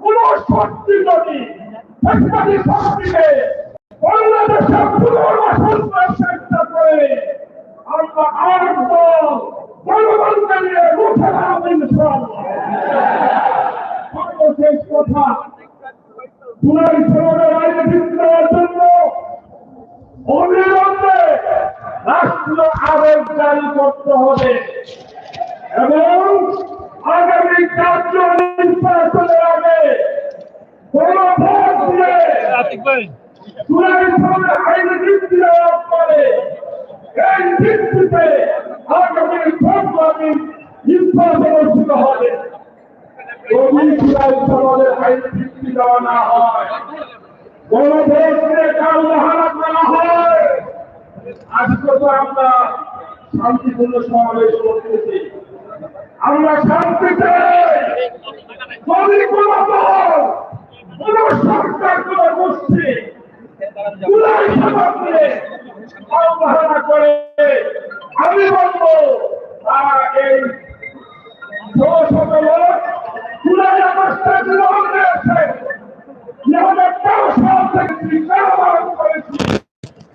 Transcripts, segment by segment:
কোন শক্তি যদি শক্তিকে বাংলাদেশে পুনর্বাসন করার চেষ্টা করে আমরা আর দল জনগণকে নিয়ে রুখে দাঁড়াবো ইনশাআল্লাহ সর্বশেষ কথা জুলাই সনদের আইনে ভিত্তি দেওয়ার জন্য অবিলম্বে রাষ্ট্রীয় আদেশ জারি করতে হবে এবং আগামী কার্য নির্বাচনের আগে কোন ভোট দিয়ে জুলাই সনদের আইনে ভিত্তি দেওয়ার পরে এই ভিত্তিতে আগামী ভোটবাদী নির্বাচন অনুষ্ঠিত হবে যদি জুলাই সনদের আইনে ভিত্তি দেওয়া না হয় গণভোটকে কাল মহারা করা হয় আজকে তো আমরা শান্তিপূর্ণ সমাবেশ করতেছি আমরা শান্তি চাই যদি কোন কোন সরকার কোন করে আমি বলব তারা এই লোক জুলাই অবস্থায় থেকে করেছি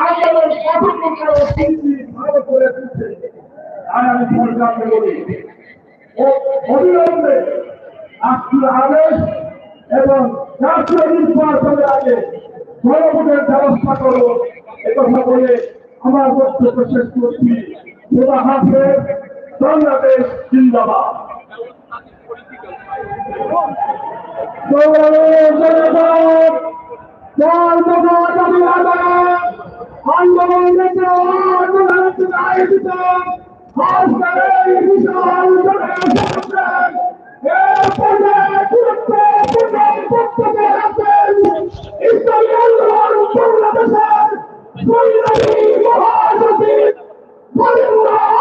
আন্দোলন কঠোর করে অস্থিতি ভালো করে দিচ্ছে আর আমি সরকারকে বলি অবিলম্বে রাষ্ট্রীয় আদেশ এবং জাতীয় নির্বাচনের আগে জনগণের ব্যবস্থা করো একথা বলে আমার বক্তব্য শেষ করছি খোদা হাফেজ বাংলাদেশ জিন্দাবাদ আয়োজিত বিশাল বাংলাদেশের মহাসচিব বরেন্দ্র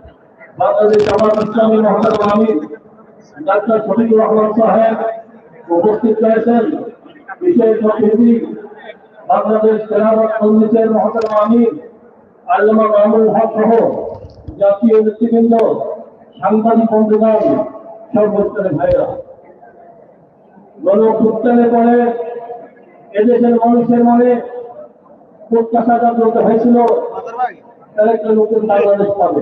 বাংলাদেশ জামাত ইসলামী মহাতারাম আমির ডাক্তার শফিকুর রহমান সাহেব উপস্থিত রয়েছেন। বিশেষ অতিথি বাংলাদেশ তেলাবাদ মন্দিরের মহাতারাম আমির আল্লামা মামুল হক সহ জাতীয় নেতৃবৃন্দ, সাংবাদিক বন্ধুগণ সর্বোচ্চের ভাইরা গণপুত্তানের পরে এদেশের মানুষের মনে প্রত্যাশা জাগ্রত হয়েছিল তারা একটা নতুন বাংলাদেশ পাবে।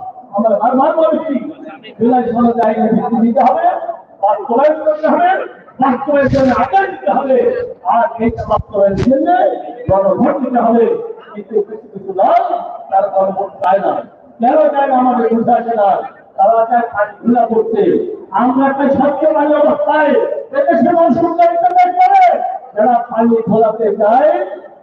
আমরা বারবার বলেছি জুলাই সনদ আইনে ভিত্তি দিতে হবে, বাস্তবায়ন করতে হবে, বাস্তবায়নের জন্য আদেশ দিতে হবে। আর এই বাস্তবায়নের জন্য গণভোট দিতে হবে। কিন্তু কিছু কিছু দল তারা গণভোট চায় না। কেন চায় না আমাদের আসে না তারা চায় ঘৃণা করতে। আমরা একটা সত্যবাদী অবস্থায় এদেশের মানুষ উন্নয়ন করে যারা পানি খোলাতে চায়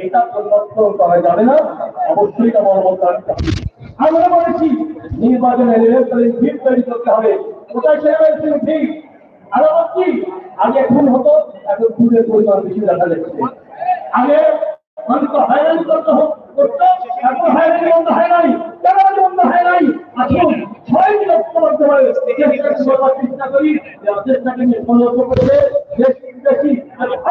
এটা পরিবর্তন করা যাবে না অবশ্যই এটা বলবৎ আমরা বলেছি নির্বাচনে ইলেকট্রনিক ভিড় তৈরি করতে হবে কোথায় সে বলছিল ঠিক আরও বলছি আগে খুন হতো এখন খুনের পরিমাণ বেশি দেখা যাচ্ছে আগে মানুষ হয়রানি করতে হতো করতো, এখন হয়রানি বন্ধ হয় নাই কেন বন্ধ হয় নাই আসুন ছয় দিন ঐক্যবদ্ধ হয়ে চেষ্টা করি যে নিয়ে সংরক্ষণ দেশ বিদেশি ভারত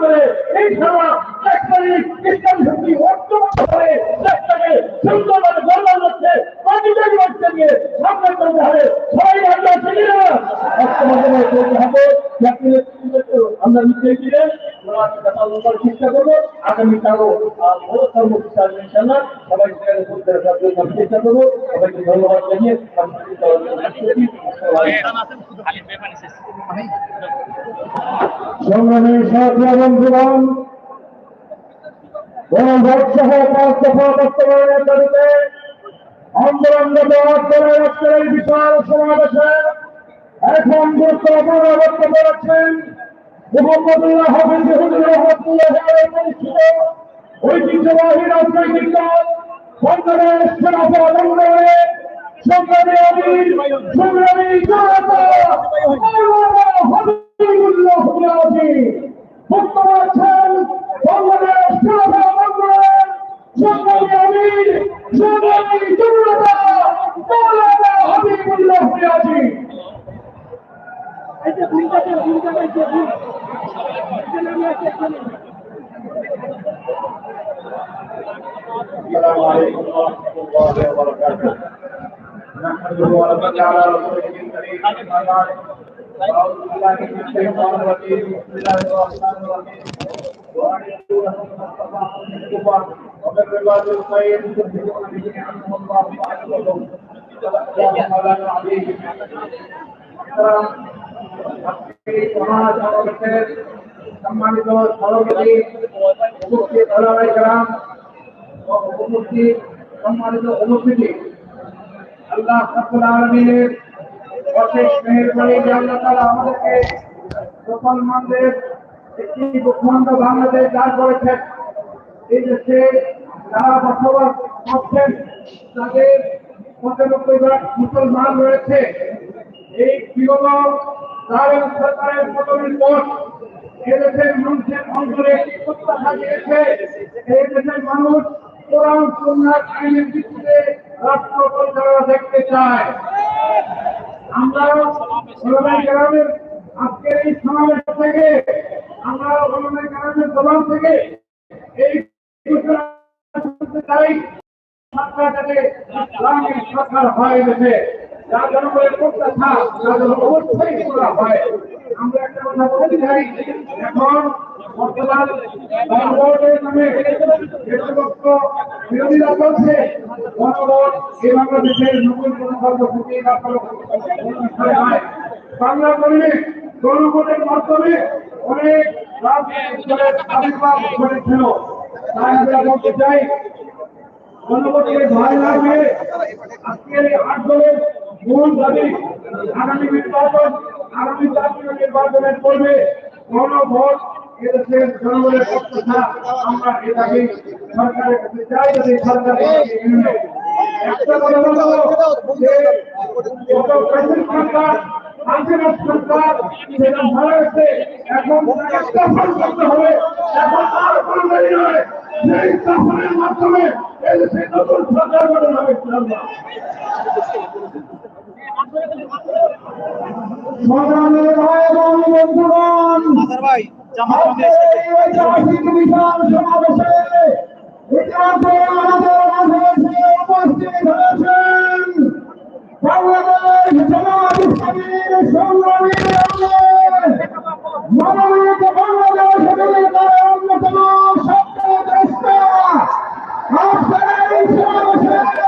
করে এই খেলা দেশটাকে ইসলাম শক্তি ঐক্যবদ্ধ করে দেশটাকে সুন্দরভাবে গড়বার লক্ষ্যে প্রতিযোগী বাচ্চা নিয়ে সামনে করতে হবে সবাই রাজ্য আছে কিনা ঐক্যবদ্ধভাবে চলতে হবে আমরা নিশ্চয়ই ছিলেন চেষ্টা করব। আগামী কর্মসূচি ইনশাল্লাহ সবাই সেখানে করতে রাখার জন্য চেষ্টা করব। সবাইকে ধন্যবাদ জানিয়ে আমি সংগ্রামী সাথী এবং জীবন গণভোট সহ পাঁচ দফা বাস্তবায়নের দাবিতে আন্দোলনরত করে আজকের বিশাল সমাবেশে এখন গুরুত্বপূর্ণ বক্তব্য ঐতিহ্যবাহী আন্দোলনে السلام عليكم ورحمه الله وبركاته نحمده ونصلي على رسوله الكريم সম্মানিত সভাপতি উপস্থিত ধরাবাই গ্রাম উপস্থিত সম্মানিত অনুপস্থিতি আল্লাহ অশেষ মেহেরবানি আল্লাহ তাআলা আমাদেরকে মুসলমানদের একটি ভূখণ্ড বাংলাদেশ দান করেছেন। এই দেশে যারা বসবাস করছেন তাদের পঁচানব্বই ভাগ মুসলমান রয়েছে। এই বিগত তারেক সরকারের পতনের পর এদেশের মানুষের অন্তরে প্রত্যাশা দিয়েছে। এই দেশের মানুষ কোরআন সুন্নাহ আইনের ভিত্তিতে রাষ্ট্র পরিচালনা দেখতে চায়। আমরা ওলামায়ে কেরামের আজকের এই সমাবেশ থেকে, আমরা ওলামায়ে কেরামের জবান থেকে এই ঘোষণা করতে চাই। সরকারটাকে ইসলামিক সরকার হয়ে গেছে জনগণের বাংলা জমিনে গণভোটের মাধ্যমে অনেক রাজনৈতিক দলের আবির্ভাব ঘটেছিল। তাই বলতে চাই গণভোটের ভয় হয়ে আজকের এই আট দলের মূল দাবি আগামী নির্বাচন, আগামী জাতীয় নির্বাচনের পূর্বে গণভোট এদেশের আমরা এখন একটা আর কোনো দেরি নয়। সেই শাসনের মাধ্যমে সংগ্রামের ভাই এবং বন্ধুগণ ভাই জামাত আজকে এই ঐতিহাসিক বিশাল সমাবেশে ইতিমধ্যে আমাদের মাঝে এসে উপস্থিত হয়েছেন বাংলাদেশ জামাত ইসলামীর সংগ্রামী আন্দোলনের মনোনীত বাংলাদেশ অন্যতম সবচেয়ে শ্রেষ্ঠ আজকের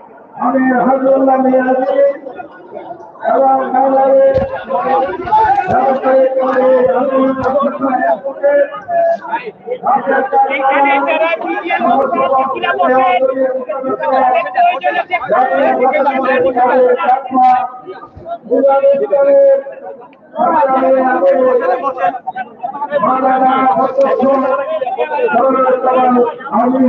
সাহেব আপনাদের অন্যতম শিক্ষক খেলাধুলা আমি মিয়াজি এবং বাংলাদেশ সরকারি করে আমি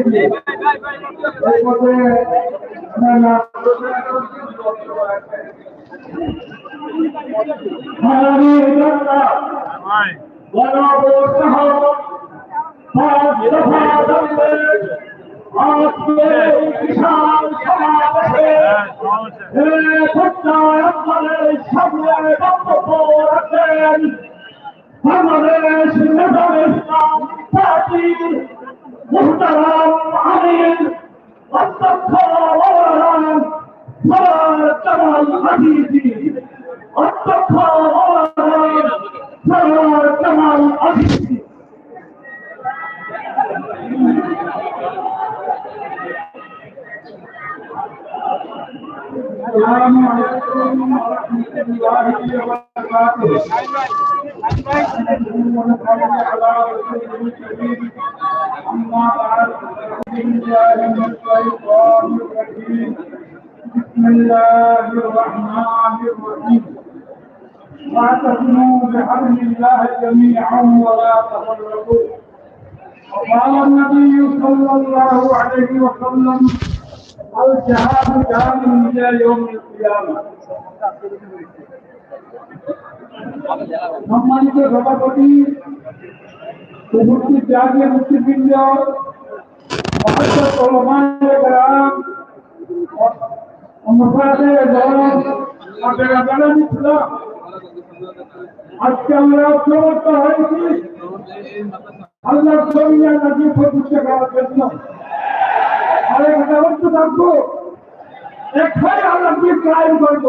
বিশাল সমাবেশে। বাংলাদেশ নেতার ইসলাম واعتصموا بحبل الله جميعا ولا تفرقوا وقال النبي صلى الله عليه وسلم الجهاد كامل الى يوم القيامه সম্মানিত সভাপতি উপস্থিত জাতীয় মুক্তিবৃন্দ গ্রাম মুসাদের দল আপনারা জানেন আজকে আমরা ঐক্যবদ্ধ হয়েছি। আল্লাহ জমিয়া নাকি প্রতিষ্ঠা করার জন্য। আর এখানে ঐক্য থাকব। এখানে আল্লাহ কি কায়েম করব?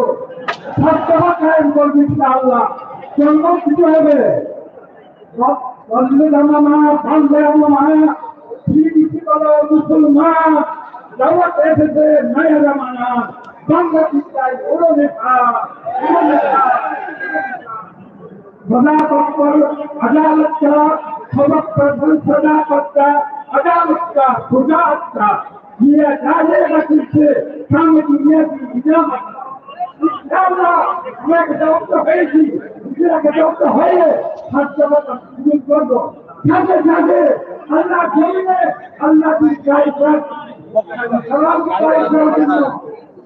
সত্যতা কায়েম করবি আল্লাহ জন্ম কিছু হবে? পৃথিবী মুসলমান এসেছে प्रजातंत्र अदालत का समस्त धन प्रजापत का अदालत का गुजरात का ये जाने रखी से संघ की ये निजाम ये गजाओं तो है ही ये गजाओं तो है हर जगह तस्लीम कर दो जाके जाके अल्लाह के लिए अल्लाह की गाय पर सलाम की गाय पर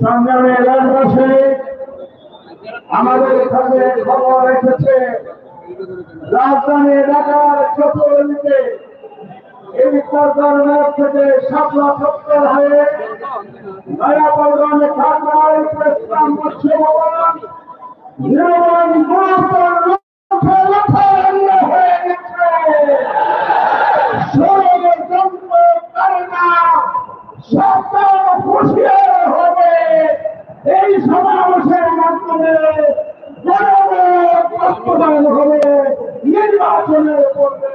সংগ্রামে এলাকাবাসী আমাদের কাছে খবর এসেছে, রাজধানী এলাকার চতুর্দিকে এই সরকার থেকে সাতলা সত্তর হয়ে নয়াপরগঞ্জ খাতায় প্রস্থান করছে নির্মাণ লক্ষ লক্ষ হয়ে গেছে ষড়যন্ত্র করে না সরকার হুঁশিয়ার হবে এই সমাবেশের মাধ্যমে বাস্তবায়ন হবে নির্বাচনের পূর্বে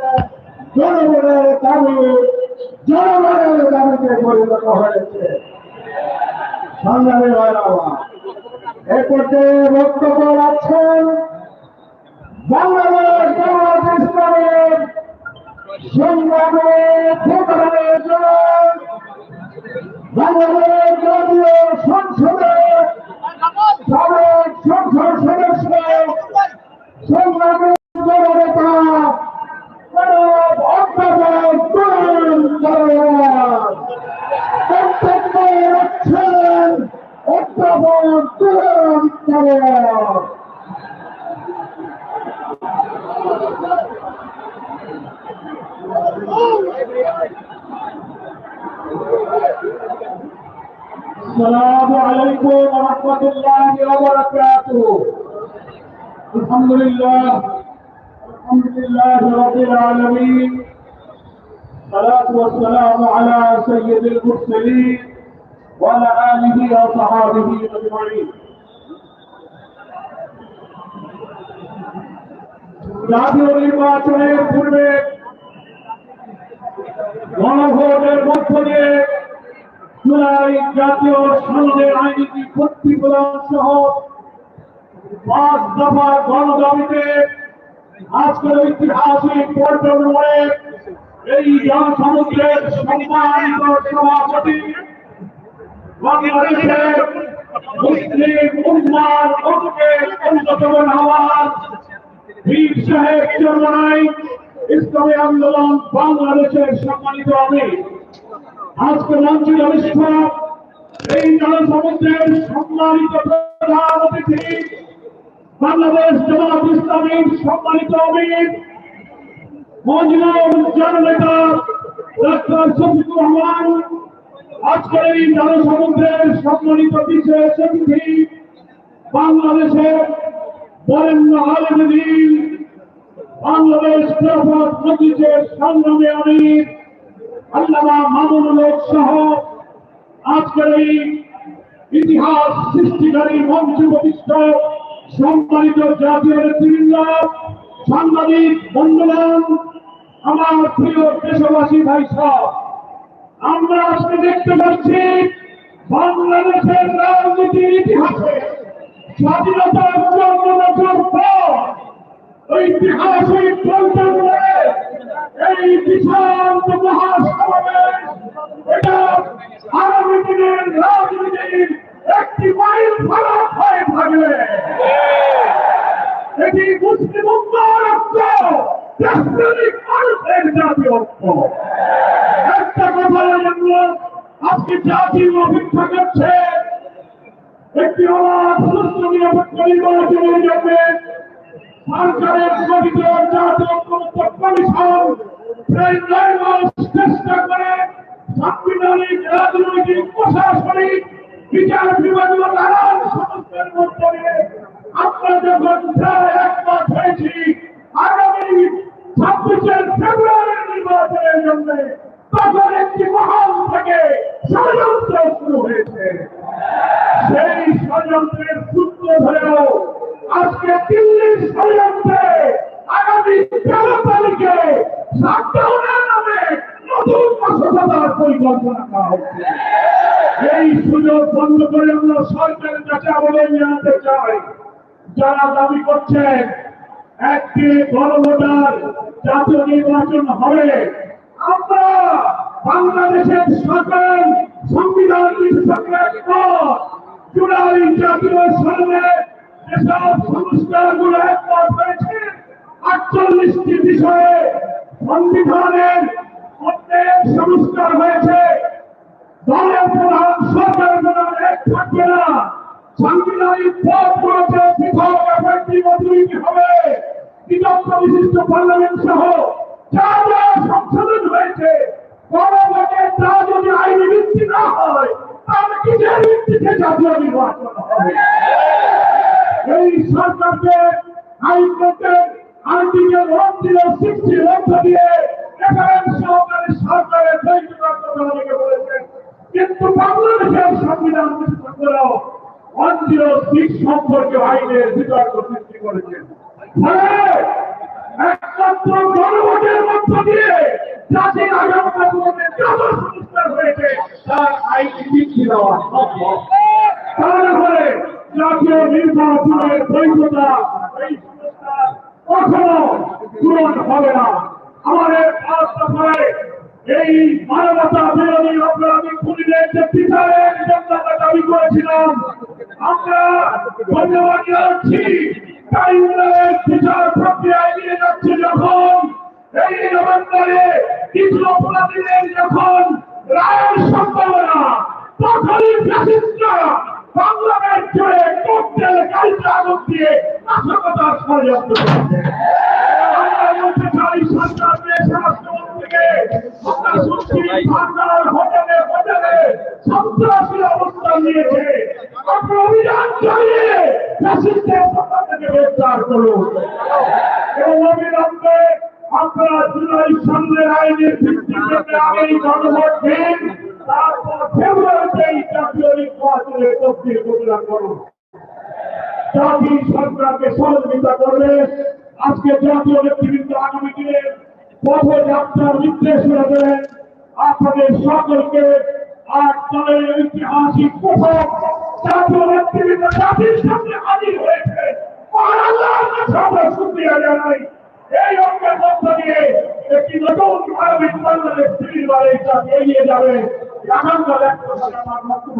জনগণের দাবি জনগণের দাবিতে পরিণত হয়েছে সংগ্রামী এ পর্যায়ে বক্তব্য রাখছেন বাংলাদেশ সংগ্রামে প্রধানের বাংলাদেশ জাতীয় সংসদের সাবেক সংসদ সদস্য সংগ্রামী السلام عليكم ورحمة الله وبركاته الحمد لله الحمد لله رب العالمين الصلاة والسلام على سيد المرسلين وعلى آله وصحابه أجمعين জাতীয় নির্বাচনের পূর্বে গণভোটের মধ্য দিয়ে জুলাই জাতীয় সংঘের আইনটি প্রতিফলন সহ পাঁচ দফা গণদাবিতে আজকের ঐতিহাসিক পর্যটন এই জনসমুদ্রের সম্মানিত সভাপতি বাংলাদেশের মুসলিম উম্মার বীর সাহেব ইসলামী আন্দোলন বাংলাদেশের সম্মানিত আমির। আজকে মঞ্চের অনুষ্ঠান, এই জনসমুদ্রের সম্মানিত প্রধান অতিথি, বাংলাদেশ জামাত ইসলামীর সম্মানিত আমির মজলুম জননেতা ডাক্তার শফিকুর রহমান, আজকের এই জনসমুদ্রের সম্মানিত বিশেষ অতিথি, বাংলাদেশের বরেণ্য আলমদিন বাংলাদেশ খেলাফত মজলিসের সংগ্রামে আমির আল্লামা মামুনুল সহ আজকের এই ইতিহাস সৃষ্টিকারী মঞ্চ প্রতিষ্ঠ সম্মানিত জাতীয় নেতৃবৃন্দ, সাংবাদিক, বন্ধুগণ, আমার প্রিয় দেশবাসী ভাই আমরা আজকে দেখতে পাচ্ছি বাংলাদেশের রাজনীতির ইতিহাসে স্বাধীনতার চুয়ান্ন বছর পর ঐতিহাসিক করে এই বিশাল মহাসমাবেশ এটা আগামী দিনের রাজনীতির একটি মাইল ফলক হয়ে থাকবে। এটি মুসলিম ঐক্য দেশপ্রেমিক মানুষের জাতীয় ঐক্য একটা কথা জন্য আজকে জাতি অপেক্ষা করছে। একটি অবাধ সুস্থ নিরাপত্তা নির্বাচনের জন্য সরকারের গঠিত জাতীয় ঐক্যমত্য কমিশন প্রায় নয় মাস চেষ্টা করে সাংবিধানিক, রাজনৈতিক, প্রশাসনিক, বিচার বিভাগীয় নানান সমস্যার মধ্যে দিয়ে আমরা যখন প্রায় এক হয়েছি, আগামী ছাব্বিশের ফেব্রুয়ারি নির্বাচনের জন্য তখন একটি মহল থেকে ষড়যন্ত্র শুরু হয়েছে। সেই ষড়যন্ত্রের সূত্র ধরেও আজকে দিল্লির ষড়যন্ত্রে আগামী তেরো তারিখে লকডাউনের নামে নতুন মাসদার পরিকল্পনা করা হচ্ছে। এই সুযোগ বন্ধ করে আমরা সরকারের কাছে আবেদন জানাতে চাই। যারা দাবি করছেন, একটি গণভোটার জাতীয় নির্বাচন হবে, আমরা বাংলাদেশের সকল সংবিধান বিশেষজ্ঞের পর জুলাই জাতীয় সনদে যেসব সংস্কারগুলো একমত হয়েছে আটচল্লিশটি বিষয়ে সংবিধানের অনেক সংস্কার হয়েছে। দলের প্রধান সরকার প্রধান এক থাকবে না। সাংবিধানিক পদ করেছে পৃথক এফএনটি মজুরি হবে? বিদগ্ধ বিশিষ্ট পার্লামেন্ট সহ যা যা সংশোধন হয়েছে। গণভোটে তা যদি আইনি ভিত্তি না হয়, তাহলে কিসের ভিত্তিতে জাতীয় নির্বাচন হবে? এই সরকারকে হাইকোর্টের আর্টিকেল ওয়ান জিরো সিক্সটি অর্থ দিয়ে রেফারেন্স সহকারে সরকারের করতে বলেছেন। কিন্তু বাংলাদেশের সংবিধান বিশেষজ্ঞরাও ওয়ান জিরো সিক্স সম্পর্কে আইনের বিতর্ক সৃষ্টি করেছেন? ফলে একমাত্র মধ্য দিয়ে জাতির আগামী জীবনে যত সংস্কার হয়েছে, তার আইনি দেওয়া সম্ভব। তাহলে জাতীয় নির্বাচনের বৈধতা কখনো পূরণ হবে না। আমাদের এই মানবতা বিরোধী অপরাধী খুনিদের যে বিচারের জন্য দাবি করেছিলাম, আমরা ধন্যবাদ জানাচ্ছি ট্রাইব্যুনালের বিচার প্রক্রিয়ায় নিয়ে যাচ্ছে যখন, এই নভেম্বরে কিছু অপরাধীদের যখন রায়ের সম্ভাবনা তখনই ফ্যাসিস্টরা নাশকতার আমরা বলতে চাই সরকারকে স্বরাষ্ট্রমন্ত্রীকে আমরা শুনছি সরকার হোটেলে হোটেলে সন্ত্রাসী অবস্থান নিয়েছে। আপনার অভিযান চালিয়ে ফ্যাসিস্টের পক্ষ থেকে গ্রেফতার করুন। এবং অবিলম্বে আপনারা জুলাই সামনের আইনের ভিত্তিতে আগেই গণভোট দিন তারপর ফেব্রুয়ারিতে এই জাতীয় নির্বাচনে তফসিল ঘোষণা করুন। জাতি সরকারকে সহযোগিতা করবে আজকে জাতীয় নেতৃবৃন্দ আগামী দিনে পথযাত্রার নির্দেশনা দেবেন আপনাদের সকলকে আট দলের ঐতিহাসিক প্রথম জাতীয় নেতৃবৃন্দ জাতির সামনে হাজির হয়েছে। এই অঙ্গের মধ্য দিয়ে একটি নতুন আরবি বাংলাদেশ পরিবারে এগিয়ে যাবে। আগামীকাল এক আমার বক্তব্য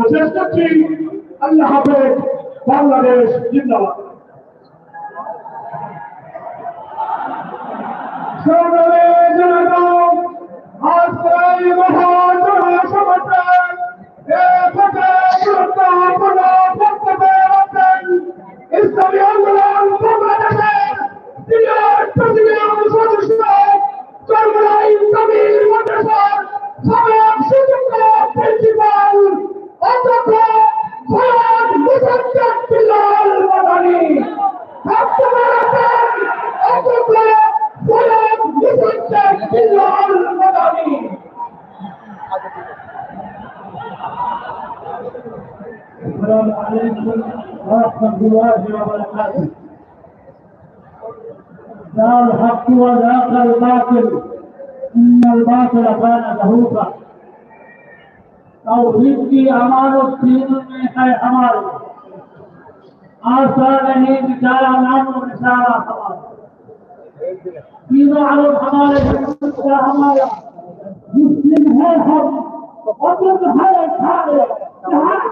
আল্লাহ বাংলাদেশ জিন্দাবাদ। সকলে জনতা গুরুত্বপূর্ণ বক্তব্য রাখেন ইসলামী আন্দোলন السلام عليكم ورحمة الله وبركاته لا الحق وذاق الباطل. إن الباطل كان زهوقا توحید کی امان و دین میں ہے ہماری آسان نہیں بیچارہ نام و نشارہ ہمارا تینوں عالم ہمارے ہمارا مسلم ہے ہم وطن ہے سارے ہمارے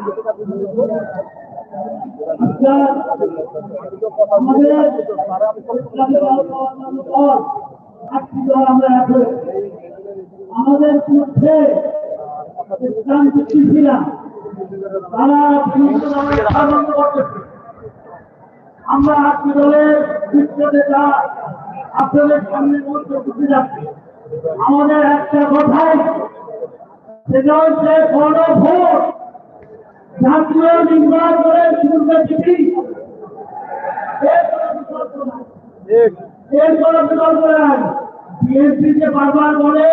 اور اچھی طرح ہمیں আমাদের মধ্যে আমরা আত্মীয় বিশ্ব নেতা আপনাদের সামনে বুঝে যাচ্ছি আমাদের একটা কথাই সেটা হচ্ছে গণভোট জাতীয় নির্বাচনের পূর্বে এর কোনো বিকল্প নাই বিএনপি যে বারবার বলে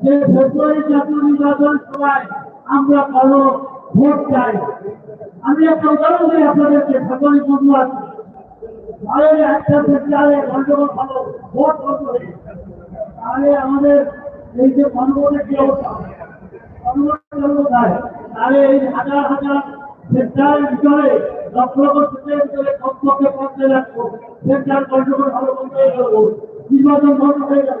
যে ফেব্রুয়ারি জাতীয় নির্বাচন সময় আমরা কোনো ভোট চাই। আমি একটা উদাহরণ দিই আপনাদেরকে ফেব্রুয়ারি বন্ধু আছে। তাহলে একটা ফেব্রুয়ারি গন্ডগোল ভালো ভোট গেছে। তাহলে আমাদের এই যে গণভোটের কি অবস্থা তাহলে এই হাজার হাজার ফেব্রুয়ারির ভিতরে লক্ষ লক্ষ ভিতরে কমপক্ষে পঞ্চাশ লাখ ফেব্রুয়ারি গন্ডগোল ভালো গেল নির্বাচন বন্ধ হয়ে গেল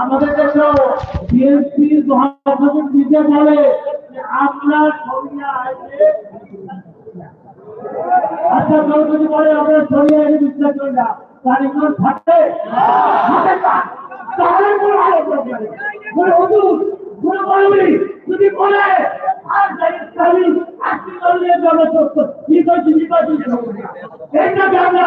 আমাদের দেশেও বিএনপি মহাসচিব নিজে বলে যে আমরা সরিয়া আছে আচ্ছা কেউ যদি বলে আমরা সরিয়ে এনে বিশ্বাস করি না তার এগুলো থাকে? তাহলে কোনো আলোচনা নেই। হুজুর, কোনো মৌলবি যদি বলে আর ইসলামী আশি দলীয় জনস্বাস্থ্য। কি করছি কি করছি এইটাকে আমরা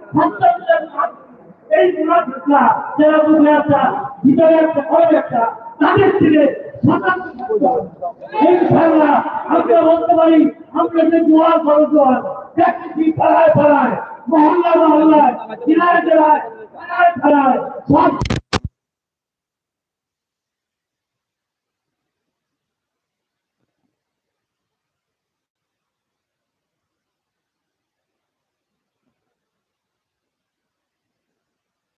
এই মুরাদটা যারা বুঝে একটা ভিতরে একটা করে একটা তাদের থেকে ইনশাআল্লাহ আমরা বলতে পারি, আমরা যে দোয়া করো মহল্লা মহল্লায় জেলায় জেলায় সব